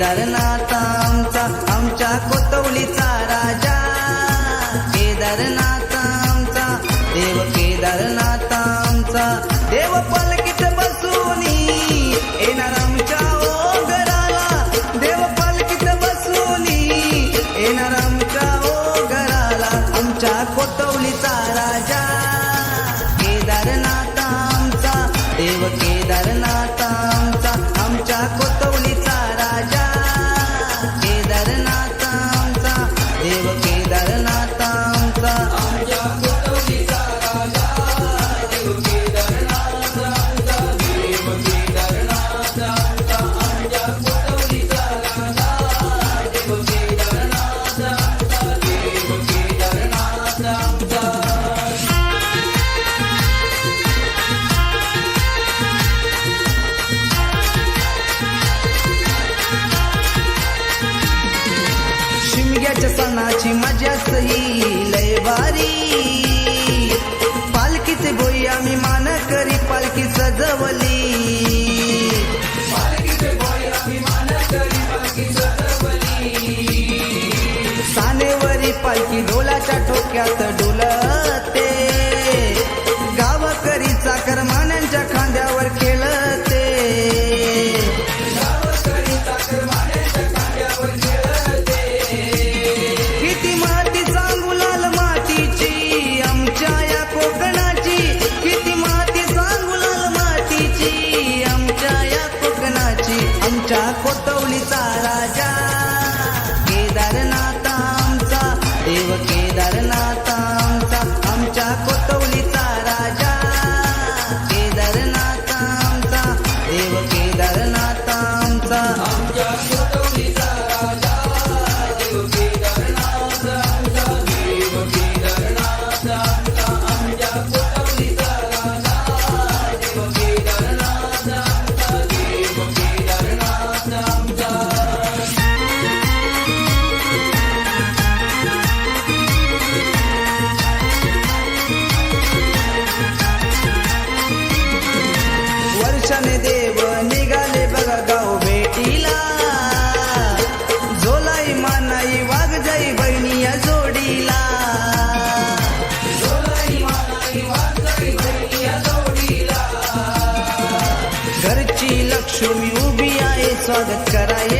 केदारनाथ आमचा आमच्या कोतवलीचा राजा. केदारनाथ शिमग्याच्या सणाची मजाच लय भारी. पालखीचे बोई आम्ही मान करी पालखी सजवली. सानेवरी पालखी ढोलाच्या ठोक्यात स्वागत कराए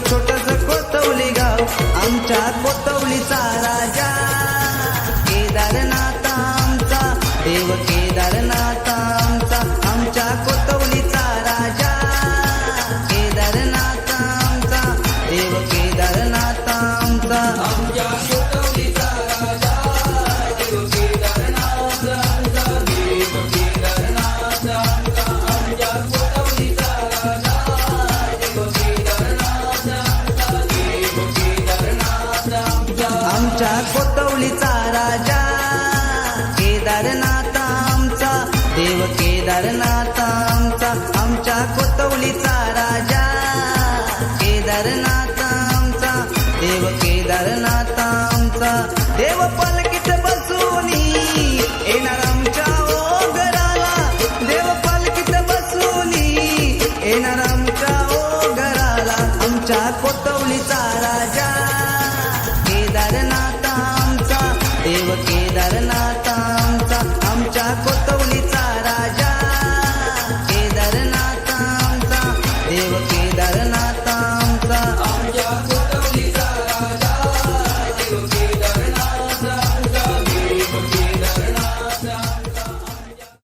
छोटस कोतवली गाव आमच्या कोतवलीचा राजा. केदारनाथ आमचा आमच्या कोतवलीचा राजा. केदारनाथ आमचा देव केदारनाथ आमचा. देव पालकीत बसून येणार आमच्या घराला देव पालकीत बसून येणार आमच्या ओ घराला आमच्या कोतवलीचा राजा.